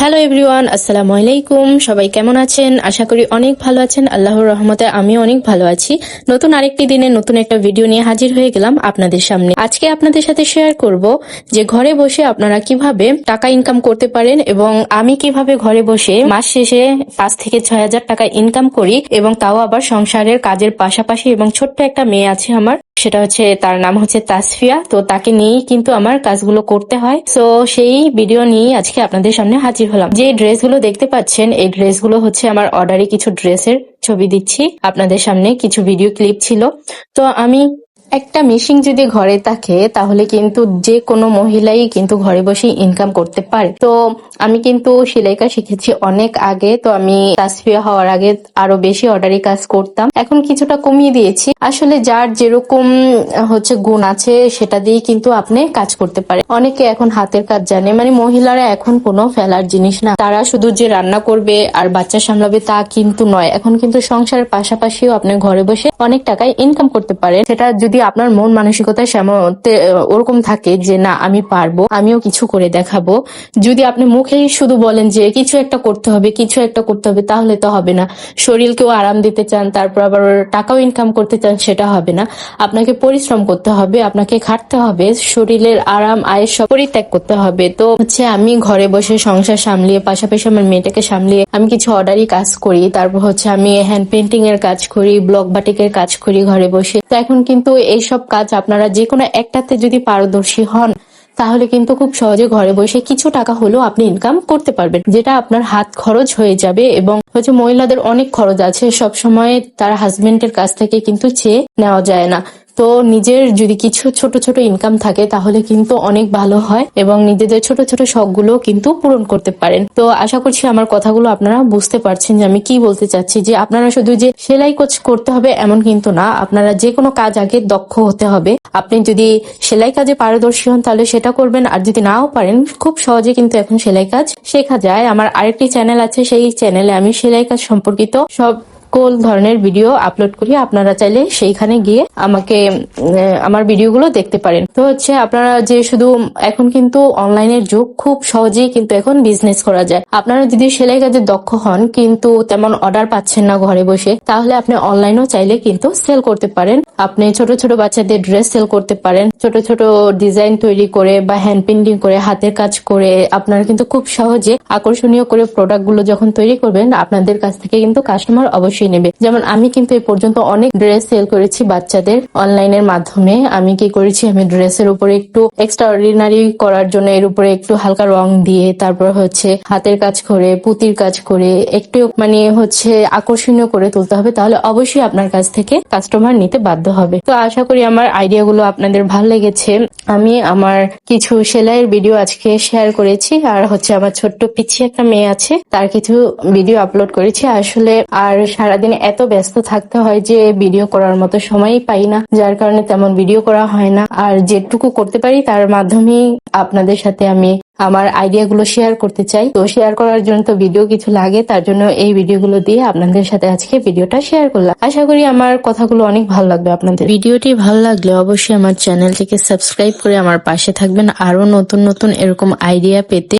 Hello everyone আসসালামু আলাইকুম সবাই কেমন আছেন? আশা করি অনেক ভালো আছেন। আল্লাহর রহমতে আমি অনেক ভালো আছি। নতুন আরেকটি দিনে নতুন একটা ভিডিও নিয়ে হাজির হয়ে গেলাম আপনাদের সামনে। আজকে আপনাদের সাথে শেয়ার করব যে ঘরে বসে আপনারা কীভাবে টাকা ইনকাম করতে পারেন এবং আমি কীভাবে ঘরে বসে মাস শেষে পাঁচ থেকে ছয় হাজার টাকা ইনকাম করি এবং তাও আবার সংসারের কাজের পাশাপাশি এবং ছোট্ট একটা মেয়ে আছে আমার। সেটা হচ্ছে তার নাম হচ্ছে তাসফিয়া। তো তাকে নিয়েই কিন্তু আমার কাজগুলো করতে হয়। তো সেই ভিডিও নিয়েই আজকে আপনাদের সামনে হাজির হলাম। যে ড্রেসগুলো দেখতে পাচ্ছেন, এই ড্রেসগুলো হচ্ছে আমার অর্ডারে কিছু ড্রেসের ছবি দিচ্ছি। আপনাদের সামনে কিছু ভিডিও ক্লিপ ছিল। তো আমি একটা মেশিন যদি ঘরে থাকে, তাহলে কিন্তু যে কোনো মহিলাই কিন্তু ঘরে বসে ইনকাম করতে পারে। তো আমি কিন্তু সেলাই কাজ শিখেছি অনেক আগে, তো আমি তাসফিয়া হওয়ার আগে আরও বেশি অর্ডারি কাজ করতাম। এখন কিছুটা কমিয়ে দিয়েছি। আসলে যার যেরকম হচ্ছে গুণ আছে, সেটা দিয়ে কিন্তু আপনি কাজ করতে পারে অনেকে এখন হাতের কাজ জানে মানে মহিলারা এখন কোনো ফেলার জিনিস না। তারা শুধু যে রান্না করবে আর বাচ্চা সামলাবে তা কিন্তু নয়। এখন কিন্তু সংসারের পাশাপাশিও আপনি ঘরে বসে অনেক টাকায় ইনকাম করতে পারে সেটা যদি আপনার মন মানসিকতা ওরকম থাকে যে, না, আমি পারব, আমিও কিছু করে দেখাবো। যদি আপনি মুখেই শুধু বলেন যে, কিছু একটা করতে হবে, কিছু একটা করতে হবে, তাহলে তো হবে না। শরীরকেও আরাম দিতে চান, তারপর আবার টাকাও ইনকাম করতে চান, সেটা হবে না। আপনাকে পরিশ্রম করতে হবে, আপনাকে খাটতে হবে, শরীরের আরাম, আয়ের সব পরিত্যাগ করতে হবে। তো হচ্ছে আমি ঘরে বসে সংসার সামলিয়ে, পাশাপাশি আমার মেয়েটাকে সামলিয়ে আমি কিছু অর্ডারই কাজ করি। তারপর হচ্ছে আমি হ্যান্ড পেন্টিং এর কাজ করি ব্লক বাটিকের কাজ করি ঘরে বসে। তো এখন কিন্তু এইসব কাজ আপনারা যে কোনো একটাতে যদি পারদর্শী হন, তাহলে কিন্তু খুব সহজে ঘরে বসে কিছু টাকা হলেও আপনি ইনকাম করতে পারবেন, যেটা আপনার হাত খরচ হয়ে যাবে এবং হচ্ছে মহিলাদের অনেক খরচ আছে সব সময় তার হাজবেন্ডের কাছ থেকে কিন্তু চেয়ে নেওয়া যায় না। তো নিজের যদি কিছু ছোট ছোট ইনকাম থাকে, তাহলে কিন্তু অনেক ভালো হয় এবং নিজেদের ছোট ছোট শখগুলো কিন্তু পূরণ করতে পারেন। তো আশা করছি আমার কথাগুলো আপনারা বুঝতে পারছেন যে আমি কি বলতে চাচ্ছি, যে আপনারা শুধু যে সেলাই কোচ করতে হবে এমন কিন্তু না, আপনারা যে কোনো কাজ আগে দক্ষ হতে হবে। আপনি যদি সেলাই কাজে পারদর্শী হন, তাহলে সেটা করবেন, আর যদি নাও পারেন, খুব সহজে কিন্তু এখন সেলাই কাজ শেখা যায়। আমার আরেকটি চ্যানেল আছে, সেই চ্যানেলে আমি সেলাই কাজ সম্পর্কিত সব সকল ধরনের ভিডিও আপলোড করি। আপনারা চাইলে সেইখানে গিয়ে আমাকে আমার ভিডিওগুলো দেখতে পারেন। তো হচ্ছে আপনারা যে শুধু, এখন কিন্তু অনলাইনের যুগ, খুব সহজেই কিন্তু এখন বিজনেস করা যায়। আপনারা যদি সেলাই কাজে দক্ষ হন, কিন্তু তেমন অর্ডার পাচ্ছেন না ঘরে বসে, তাহলে আপনি অনলাইনেও চাইলে কিন্তু সেল করতে পারেন। আপনি ছোট ছোট বাচ্চাদের ড্রেস সেল করতে পারেন। ছোট ছোট ডিজাইন তৈরি করে বা হ্যান্ড পেন্টিং করে, হাতের কাজ করে, আপনারা কিন্তু খুব সহজে আকর্ষণীয় করে প্রোডাক্টগুলো যখন তৈরি করবেন, আপনাদের কাছ থেকে কিন্তু কাস্টমার অবশ্যই নেবে। যেমন আমি কিন্তু এ পর্যন্ত অনেক ড্রেস সেল করেছি বাচ্চাদের অনলাইনের মাধ্যমে। আমি কি করেছি? আমি ড্রেসের উপরে একটু এক্সট্রা অর্ডিনারি করার জন্য এর উপরে একটু হালকা রং দিয়ে, তারপর হচ্ছে হাতের কাজ করে, পুতির কাজ করে, একটু মানে হচ্ছে আকর্ষণীয় করে তুলতে হবে, তাহলে অবশ্যই আপনার কাছ থেকে কাস্টমার নিতে বাধ্য হবে। তো আশা করি আমার আইডিয়া গুলো আপনাদের ভালো লেগেছে। আমি আমার কিছু সেলাইয়ের ভিডিও আজকে শেয়ার করেছি, আর হচ্ছে আমার ছোট্ট পিছি একটা মেয়ে আছে, তার কিছু ভিডিও আপলোড করেছি। আসলে আর সারাদিন এত ব্যস্ত থাকতে হয় যে ভিডিও করার মতো সময়ই পাই না। যার কারণে তেমন ভিডিও করা হয় না। আর যেটুকু করতে পারি তার মাধ্যমেই আপনাদের সাথে আমি আমার আইডিয়া গুলো শেয়ার করতে চাই। তো শেয়ার করার জন্য তো ভিডিও কিছু লাগে, তার জন্য এই ভিডিওগুলো দিয়ে আপনাদের সাথে আজকে ভিডিওটা শেয়ার করলাম। আশা করি আমার কথাগুলো অনেক ভালো লাগবে আপনাদের। ভিডিওটি ভালো লাগলে অবশ্যই আমার চ্যানেলটিকে সাবস্ক্রাইব করে আমার পাশে থাকবেন। আরও নতুন নতুন এরকম আইডিয়া পেতে